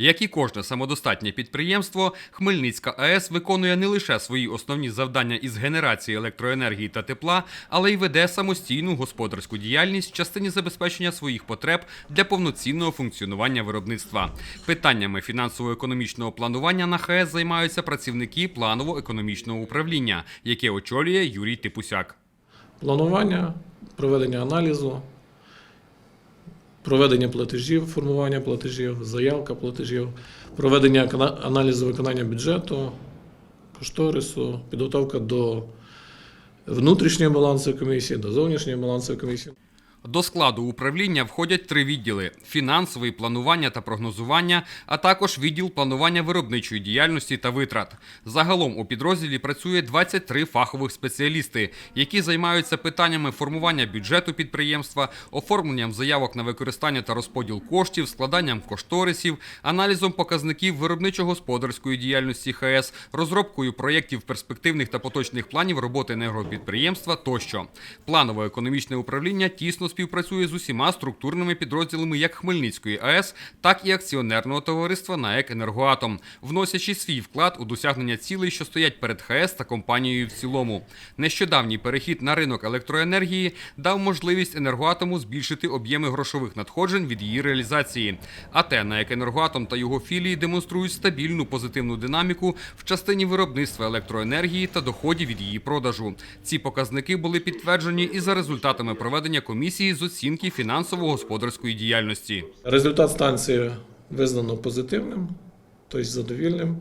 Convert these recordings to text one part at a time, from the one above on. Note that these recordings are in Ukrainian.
Як і кожне самодостатнє підприємство, Хмельницька АЕС виконує не лише свої основні завдання із генерації електроенергії та тепла, але й веде самостійну господарську діяльність в частині забезпечення своїх потреб для повноцінного функціонування виробництва. Питаннями фінансово-економічного планування на ХАЕС займаються працівники планово-економічного управління, яке очолює Юрій Типусяк. Планування, проведення аналізу, проведення платежів, формування платежів, заявка платежів, проведення аналізу виконання бюджету, кошторису, підготовка до внутрішньої балансової комісії, до зовнішньої балансової комісії. До складу управління входять три відділи: фінансовий планування та прогнозування, а також відділ планування виробничої діяльності та витрат. Загалом у підрозділі працює 23 фахових спеціалісти, які займаються питаннями формування бюджету підприємства, оформленням заявок на використання та розподіл коштів, складанням кошторисів, аналізом показників виробничо-господарської діяльності ХАЕС, розробкою проєктів перспективних та поточних планів роботи енергопідприємства тощо. Планово-економічне управління тісно співпрацює з усіма структурними підрозділами як Хмельницької АЕС, так і акціонерного товариства НАЕК «Енергоатом», вносячи свій вклад у досягнення цілей, що стоять перед ХАЕС та компанією в цілому. Нещодавній перехід на ринок електроенергії дав можливість енергоатому збільшити об'єми грошових надходжень від її реалізації. АТ «НАЕК «Енергоатом» та його філії демонструють стабільну позитивну динаміку в частині виробництва електроенергії та доходів від її продажу. Ці показники були підтверджені і за результатами проведення комісії з оцінки фінансово-господарської діяльності. Результат станції визнано позитивним, тобто задовільним.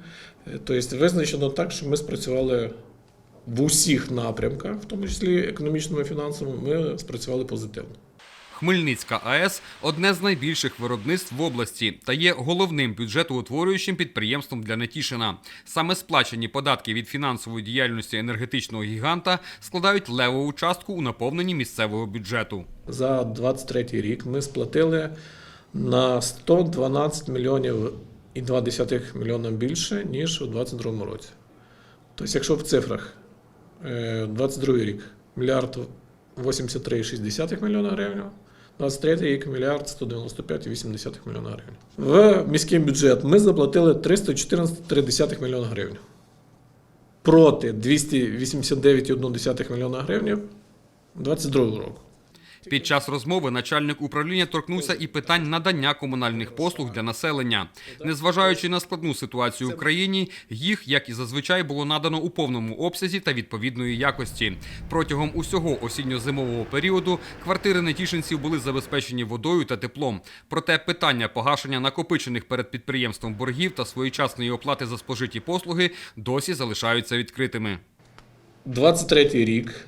Е, Тобто визначено так, що ми спрацювали в усіх напрямках, в тому числі економічному і фінансовому, ми спрацювали позитивно. Хмельницька АЕС одне з найбільших виробництв в області та є головним бюджетоутворюючим підприємством для Нетішина. Саме сплачені податки від фінансової діяльності енергетичного гіганта складають левову частку у наповненні місцевого бюджету. За 23 рік ми сплатили на 112 мільйонів і 2 мільйона більше, ніж у 2022 році. Тобто, якщо в цифрах е, 22 рік мільярд 83,6 мільйона гривень, 23 рік мільярд 195,8 мільйона гривень. В міський бюджет ми заплатили 314,3 мільйона гривень. Проти 289,1 мільйона гривень 2022 року. Під час розмови начальник управління торкнувся і питань надання комунальних послуг для населення. Незважаючи на складну ситуацію в країні, їх, як і зазвичай, було надано у повному обсязі та відповідної якості. Протягом усього осінньо-зимового періоду квартири нетішинців були забезпечені водою та теплом. Проте питання погашення накопичених перед підприємством боргів та своєчасної оплати за спожиті послуги досі залишаються відкритими. 23 рік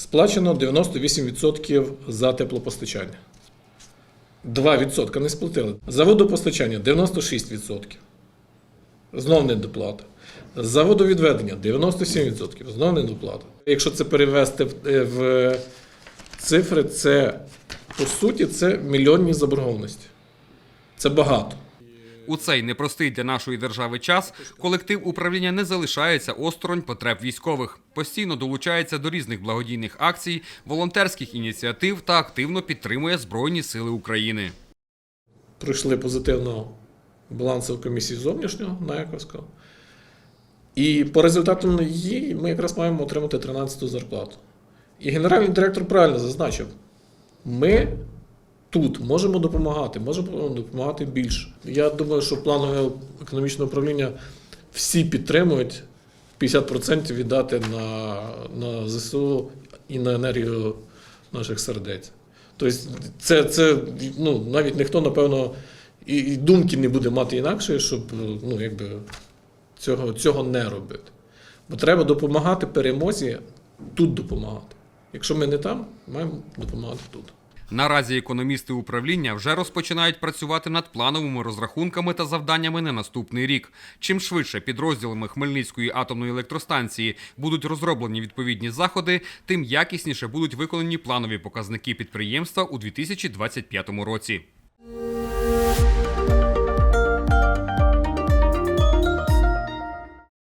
сплачено 98% за теплопостачання. 2% не сплатили. За водопостачання 96%. Знов недоплата. За водовідведення 97%. Знов недоплата. Якщо це перевести е, в цифри, це по суті це мільйонні заборгованості. Це багато. У цей непростий для нашої держави час колектив управління не залишається осторонь потреб військових, постійно долучається до різних благодійних акцій, волонтерських ініціатив та активно підтримує Збройні Сили України. пройшли позитивно балансову комісію зовнішнього на Яковського. І по результатам її ми якраз маємо отримати 13-ту зарплату. І генеральний директор правильно зазначив: ми тут можемо допомагати, можемо допомагати більше. Я думаю, що планове економічне управління всі підтримують 50% віддати на, на ЗСУ і на енергію наших сердець. Тобто, це, це ну, навіть ніхто, напевно, і, і думки не буде мати інакше, щоб ну, якби, цього, цього не робити. Бо треба допомагати перемозі тут допомагати. Якщо ми не там, маємо допомагати тут. Наразі економісти управління вже розпочинають працювати над плановими розрахунками та завданнями на наступний рік. Чим швидше підрозділами Хмельницької атомної електростанції будуть розроблені відповідні заходи, тим якісніше будуть виконані планові показники підприємства у 2025 році.